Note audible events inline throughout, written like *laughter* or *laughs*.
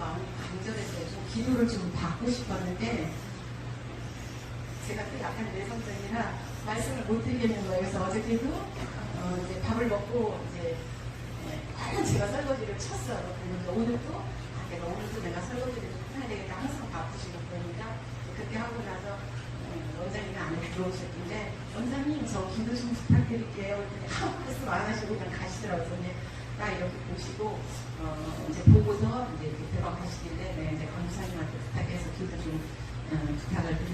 마음이 간절했어요. 좀 기도를 좀 받고 싶었는데 제가 또 약간 내성적이라 말씀을 못 드리겠는 거예요. 그래서 어저께도 어, 이제 밥을 먹고 이제 예, *laughs* 제가 설거지를 쳤어요. 그러니까 오늘도 아, 내가 오늘도 내가 설거지를 좀 해야 되겠다. 항상 바쁘시고 그러니까 그렇게 하고 나서 예, 원장님이 안에 들어오셨는데 원장님 저 기도 좀 부탁드릴게요. 아무 말씀 안 하시고 그냥 가시더라고요. 딱 이렇게 보시고 어, 이제 보고서 이제 이렇게 들어가시길래 네, 이제 강사님한테 부탁해서 기도 좀 어,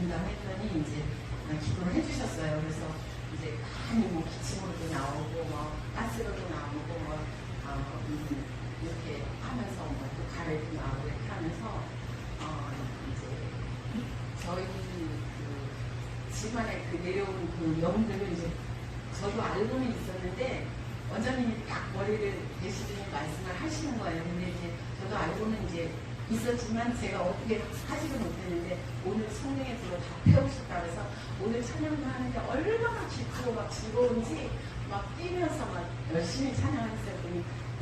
드린다고 했더니 이제 어, 기도를 해주셨어요. 그래서 이제 많이 뭐 기침으로도 나오고 뭐 가스로도 나오고 뭐 어, 음, 이렇게 하면서 뭐또 가래도 나오고 이렇게 하면서 어, 이제 저희 그 집안에 그 내려오는 그 영들을 이제 저도 알고는 있었는데 원장님이 딱 머리를 대시더니 말씀을 하시는 거예요. 근데 이제 저도 알고는 이제 있었지만 제가 어떻게 하지는 못했는데 성령의 불을 다 태우셨다 그래서 오늘 찬양도 하는데 얼마나 기쁘고 막 즐거운지 막 뛰면서 막 열심히 찬양하셨어요.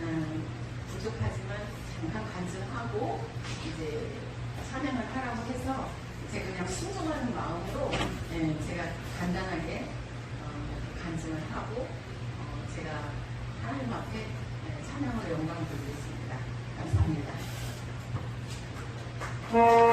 음, 부족하지만 잠깐 간증하고 이제 찬양을 하라고 해서 이제 그냥 순종하는 마음으로 예, 제가 간단하게 어, 간증을 하고 어, 제가 하나님 앞에 예, 찬양으로 영광 돌리겠습니다. 감사합니다. 아.